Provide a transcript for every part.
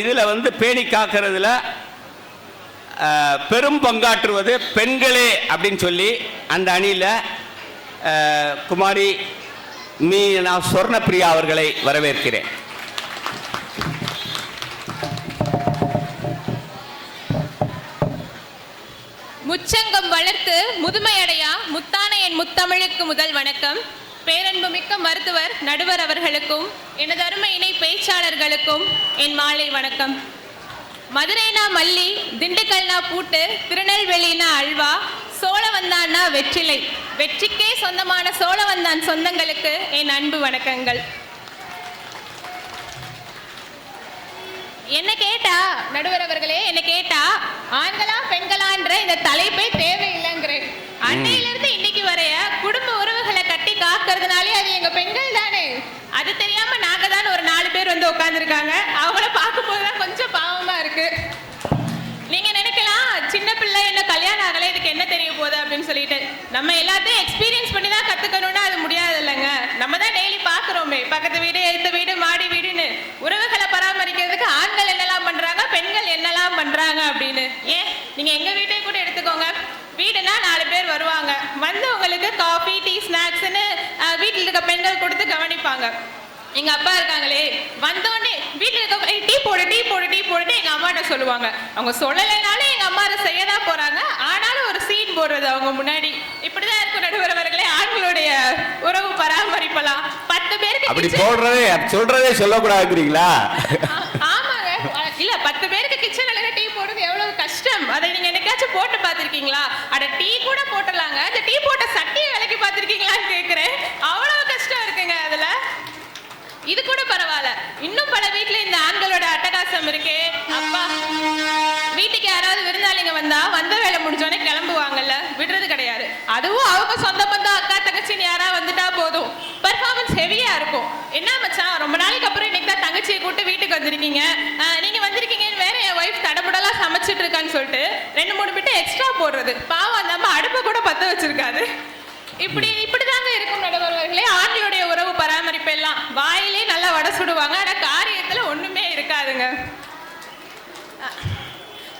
இதில் வந்து பேணி காக்கிறதுல பெரும் பங்காற்றுவது பெண்களே அப்படின்னு சொல்லி அந்த அணியில் குமாரி மீ நான் சொர்ணப்பிரியா அவர்களை வரவேற்கிறேன். முச்சங்கம் வளர்த்து முதுமையடையா முத்தான என் முத்தமிழுக்கு முதல் வணக்கம். பேரன்புமிக்க மருத்துவர் நடுவர் அவர்களுக்கும் எனது அருமை இணை பேச்சாளர்களுக்கும் என் மாலை வணக்கம். மதுரைனா மல்லி திண்டுக்கல்னா பூட்டு திருநெல்வேலினா அல்வா சோழவந்தான்னா வெற்றிலை. வெற்றிக்கே சொந்தமான சோழவந்தான் சொந்தங்களுக்கு என் அன்பு வணக்கங்கள். என்ன கேட்டா நடுவர் அவர்களே என்ன கேட்டா ஆண்களா பெண்களான்ற இந்த தலைப்பே தேவையில்லைங்கிறேன். அன்னையில இருந்து இன்னைக்கு வரைய குடும்ப உறவுகளை கட்டி காக்கிறதுனாலே அது எங்க பெண்கள் தானே அது தெரியாம நாங்க தான் ஒரு நாலு பேர் வந்து உட்காந்துருக்காங்க அவங்கள பார்க்கும்போது தான் கொஞ்சம் பாவமா இருக்கு. நீங்க நினைக்கலாம் சின்ன பிள்ளை என்ன கல்யாணம் ஆகல இதுக்கு என்ன தெரிய போகுது அப்படின்னு சொல்லிட்டு. நம்ம எல்லாத்தையும் எக்ஸ்பீரியன்ஸ் பண்ணி தான் கத்துக்கணும்னா அது முடியாது இல்லைங்க. நம்ம தான் டெய்லி பாக்குறோமே பக்கத்து வீடு எடுத்த வீடு மாடி வீடுன்னு. உறவுகளை பராமரிக்கிறதுக்கு ஆண்கள் என்னெல்லாம் பண்றாங்க பெண்கள் என்னெல்லாம் பண்றாங்க அப்படின்னு. ஏன்? நீங்க எங்க வீடு வீடுனா நாலு பேர் வருவாங்க. வந்தவங்களுக்கு காஃபி டீ ஸ்நாக்ஸ்னு வீட்டில் இருக்க பெண்கள் கொடுத்து கவனிப்பாங்க. எங்க அப்பா இருக்காங்களே வந்தோடனே வீட்டுல இருக்க "ஏய், டீ போடு டீ போடு டீ போடுன்னு எங்க அம்மாட்ட சொல்லுவாங்க. அவங்க சொல்லலைனாலும் எங்க அம்மா அதை செய்ய தான் போறாங்க. ஆனாலும் ஒரு சீன் போடுறது அவங்க முன்னாடி. இப்படிதான் இருக்கும் நடுவர் அவர்களே ஆண்களுடைய உறவு பராமரிப்பலாம் பத்து பேருக்கு அப்படி போடுறதே சொல்றதே சொல்லக்கூடாதுங்கிறீங்களா? கூப்பிட்டு கூட்டு வீட்டுக்கு வந்திருக்கீங்க. நீங்கள் நீங்க வந்திருக்கீங்கன்னு வேற என் ஒய்ஃப் தடபுடலா சமைச்சிட்டு இருக்கான்னு சொல்லிட்டு ரெண்டு மூணு பிட்டு எக்ஸ்ட்ரா போடுறது. பாவம் அந்த அம்மா அடுப்பை கூட பத்த வச்சிருக்காது. இப்படி இப்படிதாங்க இருக்கும் நடவர்களே. ஆண்களுடைய உறவு பராமரிப்பு எல்லாம். வாயிலே நல்லா வடை சுடுவாங்க. ஆனா காரியத்துல ஒண்ணுமே இருக்காதுங்க.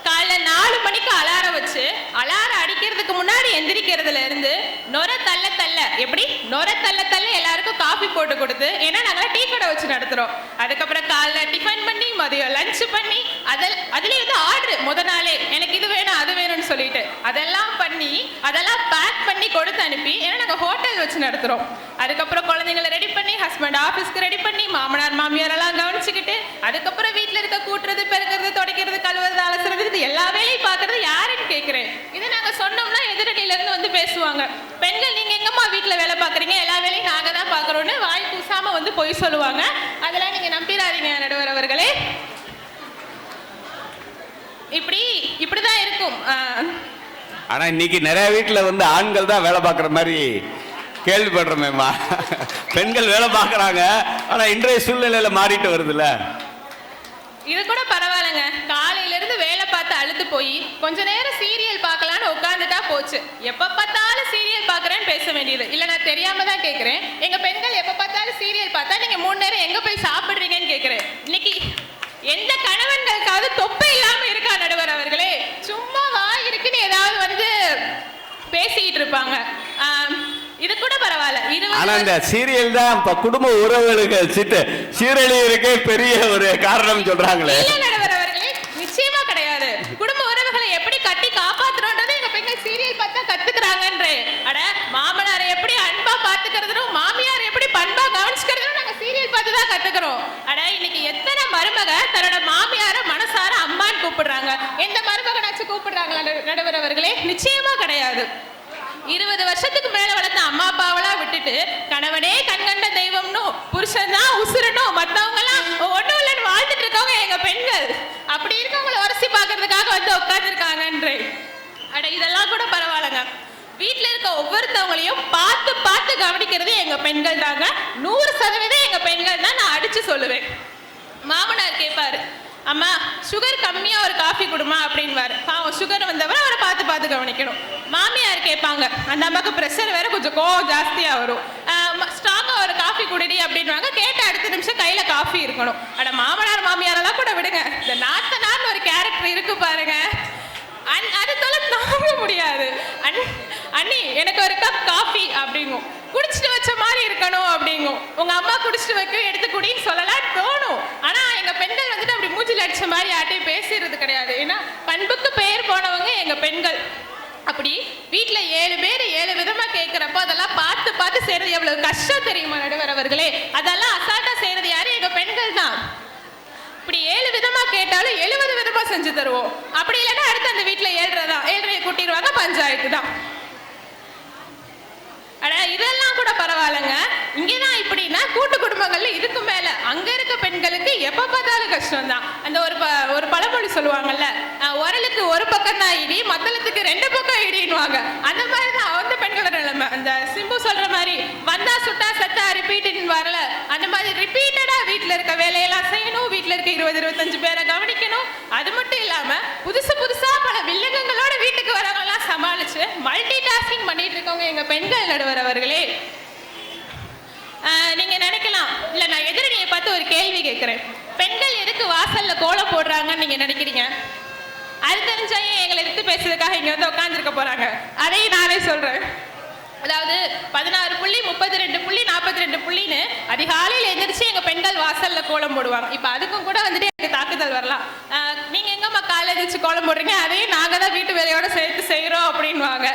காலைல நாலு மணிக்கு அலாரம் வச்சு அலாரம் அடிக்கிறதுக்கு முன்னாடி எந்திரிக்கிறதுல இருந்து நொர தள்ள தள்ள. எப்படி? நொர தள்ள தள்ள எல்லாருக்கும் காஃபி போட்டு கொடுத்து ஏன்னா நாங்களாம் டீ கடை வச்சு நடத்துறோம். அதுக்கப்புறம் காலைல டிஃபன் பண்ணி மதியம் லஞ்ச் பண்ணி அதில் அதுலேயே வந்து ஆர்டர் முத நாளே. எனக்கு இது வேணும் அது வேணும்னு சொல்லிட்டு. அதெல்லாம் பண்ணி அதெல்லாம் பேக் பண்ணி கொடுத்து அனுப்பி ஏன்னா நாங்கள் ஹோட்டல் வச்சு நடத்துறோம். அதுக்கப்புறம் குழந்தைங்க ஹஸ்பண்ட் ஆஃபீஸ்க்கு ரெடி பண்ணி மாமனார் மாமியார் எல்லாம் கவனிச்சுக்கிட்டு அதுக்கப்புறம் வீட்டில் இருக்க கூட்டுறது பெருக்கிறது துடைக்கிறது கழுவுறது அலசுறது இது எல்லா வேலையும் பார்க்கறது யாருன்னு கேட்குறேன். இதை நாங்கள் சொன்னோம்னா எதிரணியில இருந்து வந்து பேசுவாங்க. பெண்கள் நீங்க எங்கம்மா வீட்டில் வேலை பார்க்குறீங்க? எல்லா வேலையும் நாங்கள் தான் பார்க்குறோன்னு வாய் கூசாமல் வந்து பொய் சொல்லுவாங்க. அதெல்லாம் நீங்க நம்பிடாதீங்க நடுவர் அவர்களே. இப்படி இப்படிதான் இருக்கும். ஆனா இன்னைக்கு நிறைய வீட்டுல வந்து ஆண்கள் தான் வேலை பார்க்குற மாதிரி கேள்விப்படுறோமேம்மா. பெண்கள் வேலை பார்க்குறாங்க ஆனா இன்றைய சூழ்நிலையில மாறிட்டு வருதுல்ல? இது கூட பரவாயில்லைங்க. காலையில இருந்து வேலை பார்த்து அழுத்து போய் கொஞ்ச நேரம் சீரியல் பார்க்கலான்னு உட்காந்துட்டா போச்சு. எப்ப பார்த்தாலும் சீரியல் பார்க்கறேன்னு பேச வேண்டியது. இல்ல நான் தெரியாம தான் கேக்குறேன் எங்க பெண்கள் எப்ப பார்த்தாலும் சீரியல் பார்த்தா நீங்க மூணு நேரம் எங்க போய் சாப்பிடுறீங்கன்னு கேக்குறேன் இன்னைக்கு எந்த கணவன்களுக்காவது தொப்பை இல்லாம இருக்கா நடுவர் அவர்களே? சும்மா வாய் இருக்குன்னு ஏதாவது வந்து பேசிக்கிட்டு இருப்பாங்க. இது கூட பரவாயில்ல. ஆனா இருபது இந்த சீரியல் தான் இப்ப குடும்ப உறவுகளுக்கு சிட்டு. பெரிய ஒரு காரணம் சொல்றாங்களே. நிச்சயமா கிடையாது. குடும்ப உறவுகளை எப்படி கட்டி காப்பாத்துறோன்றது எங்க பெண்கள் சீரியல் பார்த்தா கத்துக்கிறாங்கன்றே. அட மாமனாரை எப்படி அன்பா பாத்துக்கிறதும் மாமியார் எப்படி பண்பா கவனிச்சுக்கிறதும் நாங்க சீரியல் பார்த்து தான் கத்துக்கிறோம். அட இன்னைக்கு எத்தனை மருமக தன்னோட மாமியார மனசார அம்மான்னு கூப்பிடுறாங்க. எந்த மருமகனாச்சும் கூப்பிடுறாங்களா நடு- நடுவர் அவர்களே? நிச்சயமா கிடையாது. இருபது வருஷத்துக்கு மேல விட்டுட்டு கணவனே கண்கண்ட தெய்வம்னு புருஷன் தான் உசுரனும் மத்தவங்க எல்லாம் ஒண்ணும் இல்லைன்னு வாழ்ந்துட்டு இருக்கவங்க எங்க பெண்கள். அப்படி இருக்கவங்களை உரசி பார்க்கறதுக்காக வந்து உட்காந்துருக்காங்கன்றேன் அட இதெல்லாம் கூட பரவாயில்லங்க. வீட்டில் இருக்க ஒவ்வொருத்தவங்களையும் பார்த்து பார்த்து கவனிக்கிறது எங்க பெண்கள் தாங்க நூறு சதவீதம் எங்க பெண்கள் தான் நான் அடிச்சு சொல்லுவேன். மாமனார் கேட்பாரு அம்மா சுகர் கம்மியாக ஒரு காஃபி கொடுமா அப்படின்வார் பாவம் சுகர் வந்தவர் அவரை பார்த்து பார்த்து கவனிக்கணும். மாமியார் கேட்பாங்க அந்த அம்மாவுக்கு ப்ரெஷர் வேற கொஞ்சம் கோவம் ஜாஸ்தியாக வரும். ஸ்ட்ராங்காக ஒரு காஃபி குடிடி அப்படின்வாங்க கேட்ட அடுத்த நிமிஷம் கையில் காஃபி இருக்கணும். அட மாமனார் மாமியாரெல்லாம் கூட விடுங்க. இந்த நாத்தனார்னு ஒரு கேரக்டர் இருக்கு பாருங்க. அன்- அது தொலை தாங்க முடியாது. அண்ணி அண்ணி எனக்கு ஒரு கப் காஃபி அப்படிங்கும். குடிச்சிட்டு வச்ச மாதிரி இருக்கணும் அப்படிங்கும். உங்க அம்மா குடிச்சிட்டு வைக்க எடுத்து குடின்னு சொல்லலாம் தோணும். ஆனா எங்க பெண்கள் வந்துட்டு அப்படி மூச்சில் அடிச்ச மாதிரி யார்ட்டையும் பேசுறது கிடையாது. ஏன்னா பண்புக்கு பெயர் போனவங்க எங்க பெண்கள். அப்படி வீட்டில் ஏழு பேர் ஏழு விதமாக கேட்குறப்போ அதெல்லாம் பார்த்து பார்த்து செய்கிறது எவ்வளோ கஷ்டம் தெரியுமா நடுவர் அவர்களே? அதெல்லாம் அசால்ட்டாக செய்கிறது யாரு? எங்கள் பெண்கள் தான். இப்படி ஏழு விதமாக கேட்டாலும் எழுபது விதமாக செஞ்சு தருவோம். அப்படி இல்லைன்னா அடுத்து அந்த வீட்டில் ஏழ்ரை தான் கூட்டிடுவாங்க பஞ்சாயத்து தான். அட இதெல்லாம் கூட பரவாயில்லைங்க. இங்கதான் இப்படின்னா கூட்டு குடும்பங்கள்ல இதுக்கு மேல. அங்க இருக்க பெண்களுக்கு எப்ப பார்த்தாலும் கஷ்டம் தான் அந்த ஒரு ஒரு பழமொழி சொல்லுவாங்கல்ல உரலுக்கு ஒரு பக்கம் தான் இடி மத்தளத்துக்கு ரெண்டு பக்கம் இடின்னு அந்த மாதிரி தான் அந்த பெண்களோட நிலைமை. அந்த சிம்பு சொல்ற மாதிரி வந்தா சுட்டா சத்தா ரிப்பீட்னு வரல. அந்த மாதிரி ரிப்பீட்டடா வீட்டுல இருக்க வேலையெல்லாம் செய்யணும். வீட்டுல இருக்க இருபது இருபத்தஞ்சு பேரை கவனிக்கணும். அது மட்டும் இல்லாம புதுசு புதுசா பல வில்லங்கங்களோட வீட்டுக்கு வரவங்கலாம் சமாளிச்சு மல்டி டாஸ்கிங் பண்ணிட்டு எங்க பெண்கள் நடுவர் அவர்களே. ஆஹ் நீங்க நினைக்கலாம். இல்ல நான் எதிரணியை பார்த்து ஒரு கேள்வி கேட்கிறேன். பெண்கள் எதுக்கு வாசல்ல கோலம் போடுறாங்கன்னு நீங்க நினைக்கிறீங்க? அது தெரிஞ்சாயே எங்களை எடுத்து பேசுறதுக்காக இங்க வந்து உட்காந்துருக்க போறாங்க? அதையும் நானே சொல்றேன். அதாவது பதினாறு புள்ளி முப்பத்தி ரெண்டு புள்ளி நாற்பத்தி ரெண்டு புள்ளின்னு அதிகாலையில் எந்திரிச்சு எங்க பெண்கள் வாசல்ல கோலம் போடுவாங்க. இப்ப அதுக்கும் கூட வந்துட்டு எனக்கு தாக்குதல் வரலாம். நீங்கள் நீங்க எங்கம்மா காலை எந்திரிச்சு கோலம் போடுறீங்க? அதையும் நாங்க தான் வீட்டு வேலையோட சேர்த்து செய்கிறோம் அப்படின்வாங்க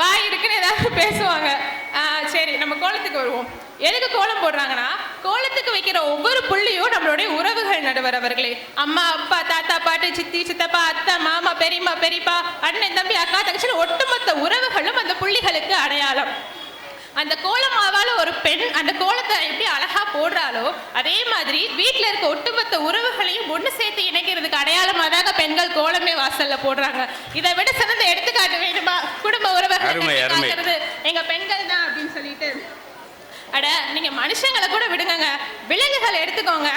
வாய் இருக்குன்னு ஏதாவது பேசுவாங்க. சரி நம்ம கோலத்துக்கு வருவோம். எதுக்கு கோலம் போடுறாங்கன்னா கோலத்துக்கு வைக்கிற ஒவ்வொரு புள்ளியும் நம்மளுடைய உறவுகள் நடுவர் அவர்களே. அம்மா அப்பா தாத்தா பாட்டி சித்தி சித்தப்பா அத்தை மாமா பெரியம்மா பெரியப்பா அண்ணன் அந்த கோலமாவால ஒரு பெண் அந்த கோலத்தை எப்படி அழகா போடுறாளோ அதே மாதிரி வீட்ல இருக்க ஒட்டுமொத்த உறவுகளையும் ஒண்ணு சேர்த்து இணைக்கிறதுக்கு அடையாளமா தாங்க பெண்கள் கோலமே வாசல்ல போடுறாங்க. இதை விட சிறந்த எடுத்துக்காட்டு வேணுமா? குடும்ப உறவுகளை எங்க பெண்கள் தான் அப்படின்னு சொல்லிட்டு. அட நீங்க மனுஷங்களை கூட விடுங்கங்க. விலங்குகள் எடுத்துக்கோங்க.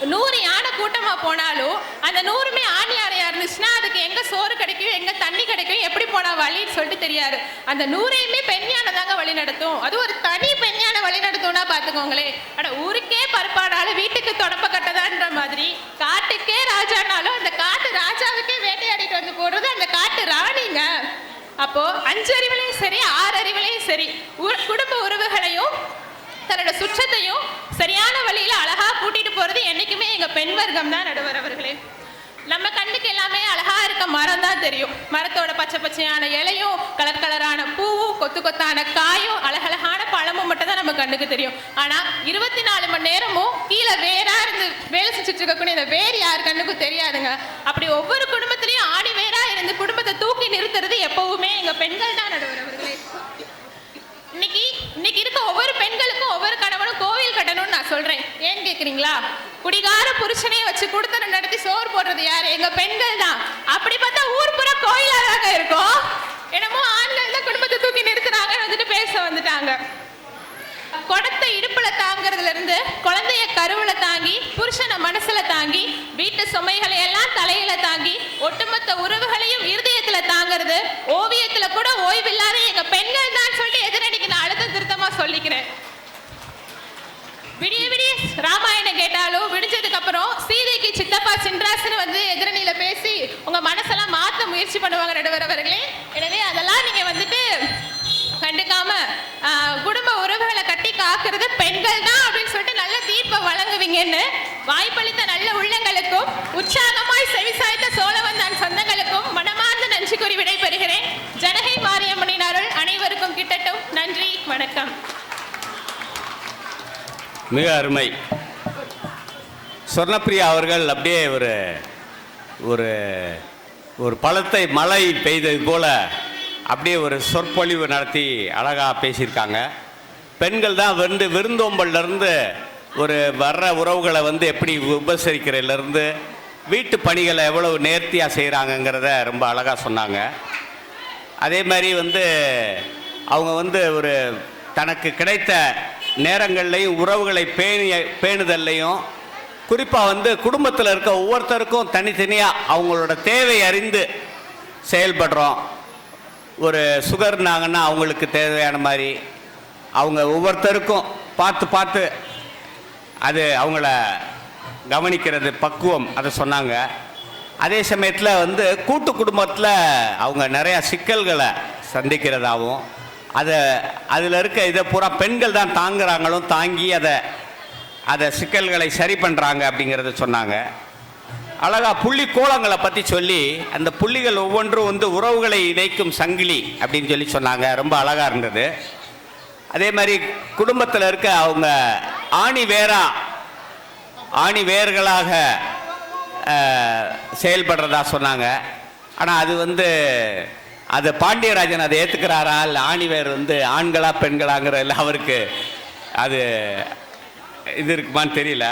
நூறு யானை கூட்டமா போனாலும் அந்த நூறுமே ஆண் யானையா இருந்துச்சுன்னா அதுக்கு எங்க சோறு கிடைக்கும் எங்க தண்ணி கிடைக்கும் எப்படி போனா வழின்னு சொல்லிட்டு தெரியாது. அந்த நூறையுமே பெண் யானை தாங்க வழி நடத்தும். அது ஒரு தனி பெண் யானை வழி நடத்தும்னா பாத்துக்கோங்களே அட ஊருக்கே பருப்பானாலும் வீட்டுக்கு தொடப்ப கட்டதான்ற மாதிரி காட்டுக்கே ராஜானாலும் அந்த காட்டு ராஜாவுக்கே வேட்டையாடிட்டு வந்து போடுறது அந்த காட்டு ராணிங்க. அப்போ அஞ்சு அறிவுலையும் சரி ஆறு அறிவுலையும் சரி. உ- தன்னோட சுற்றத்தையும் சரியான வழியில அழகா கூட்டிட்டு போறது என்னைக்குமே எங்க பெண் வர்க்கம் தான் நடுவர் அவர்களே. நம்ம கண்ணுக்கு எல்லாமே அழகா இருக்க மரம் தான் தெரியும். மரத்தோட பச்சை பச்சையான இலையும் கலர் கலரான பூவும் கொத்து கொத்தான காயும் அழகழகான பழமும் மட்டும் தான் நம்ம கண்ணுக்கு தெரியும். ஆனா இருபத்தி நாலு மணி நேரமும் கீழே வேறாக இருந்து வேலை செஞ்சுட்டு இருக்கக்கூடிய இந்த வேர் யார் கண்ணுக்கும் தெரியாதுங்க. அப்படி ஒவ்வொரு குடும்பத்திலையும் ஆடி வேரா இருந்து குடும்பத்தை தூக்கி நிறுத்துறது எப்பவுமே எங்க பெண்கள் தான் நடுவர் இன்னைக்கு இருக்க ஒவ்வொரு பெண்களுக்கும் ஒவ்வொரு கணவனும் கோவில் கட்டணும்னு நான் சொல்றேன். ஏன்னு கேக்குறீங்களா? குடிகார புருஷனையே வச்சு குடுத்தனம் நடத்தி சோறு போடுறது யாரு? எங்க பெண்கள் தான். அப்படி பார்த்தா ஊர் புற கோயிலாக இருக்கும். என்னமோ ஆண்கள் தான் குடும்பத்தை தூக்கி நிறுத்துறாங்க வந்துட்டு பேச வந்துட்டாங்க. குடத்தை இடுப்புல தாங்கிறதுல இருந்து குழந்தைய கருவுல தாங்கி புருஷனை மனசுல தாங்கி வீட்டு சுமைகளை எல்லாம் தலையில தாங்கி ஒட்டுமொத்த உறவுகளையும் இருதயத்துல தாங்கிறது ஓவியத்துல கூட ஓய்வில்லாத எங்க பெண்கள் தான் சொல்லிட்டு எதிரணிக்கு நான் அழுத்த திருத்தமா சொல்லிக்கிறேன். விடிய விடிய ராமாயணம் கேட்டாலும் விடிஞ்சதுக்கு அப்புறம் சீதைக்கு சித்தப்பா சின்ராசுன்னு வந்து எதிரணியில பேசி உங்க மனசெல்லாம் மாத்த முயற்சி பண்ணுவாங்க நடுவர் அவர்களே. எனவே அதெல்லாம் நீங்க வந்துட்டு கண்டுக்காம குடும்ப உறவுகளை கட்டி காக்குறது பெண்கள் தான் அப்படின்னு சொல்லிட்டு நல்ல தீர்ப்பை வழங்குவீங்கன்னு வாய்ப்பளித்த நல்ல உள்ளங்களுக்கும் உற்சாகமாய் செவிசாய்த்த சோழ மிக அருமை. சொர்ணப்பிரியா அவர்கள் அப்படியே ஒரு ஒரு ஒரு பழத்தை மழை பெய்தது போல் அப்படியே ஒரு சொற்பொழிவு நடத்தி அழகாக பேசியிருக்காங்க. பெண்கள் தான் வந்து விருந்தோம்பல்ல இருந்து ஒரு வர்ற உறவுகளை வந்து எப்படி உபசரிக்கிறதுலேருந்து வீட்டு பணிகளை எவ்வளவு நேர்த்தியாக செய்கிறாங்கங்கிறத ரொம்ப அழகாக சொன்னாங்க. அதே மாதிரி வந்து அவங்க வந்து ஒரு தனக்கு கிடைத்த நேரங்கள்லையும் உறவுகளை பேணி பேணுதல்லையும் குறிப்பாக வந்து குடும்பத்தில் இருக்க ஒவ்வொருத்தருக்கும் தனித்தனியாக அவங்களோட தேவை அறிந்து செயல்படுறோம். ஒரு சுகர்னாங்கன்னா அவங்களுக்கு தேவையான மாதிரி அவங்க ஒவ்வொருத்தருக்கும் பார்த்து பார்த்து அது அவங்கள கவனிக்கிறது பக்குவம் அதை சொன்னாங்க. அதே சமயத்தில் வந்து கூட்டு குடும்பத்தில் அவங்க நிறையா சிக்கல்களை சந்திக்கிறதாகவும் அதை அதில் இருக்க இதை பூரா பெண்கள் தான் தாங்குறாங்களும் தாங்கி அதை அதை சிக்கல்களை சரி பண்ணுறாங்க அப்படிங்கிறத சொன்னாங்க. அழகாக புள்ளி கோலங்களை பற்றி சொல்லி அந்த புள்ளிகள் ஒவ்வொன்றும் வந்து உறவுகளை இணைக்கும் சங்கிலி அப்படின்னு சொல்லி சொன்னாங்க. ரொம்ப அழகாக இருந்தது. அதே மாதிரி குடும்பத்தில் இருக்க அவங்க ஆணி வேரா ஆணி வேர்களாக செயல்படுறதா சொன்னாங்க. ஆனால் அது வந்து அது பாண்டியராஜன் அதை ஏற்றுக்கிறாரா இல்லை ஆணிவேர் வந்து ஆண்களா பெண்களாங்கிற இல்லை அவருக்கு அது இது இருக்குமான்னு தெரியல.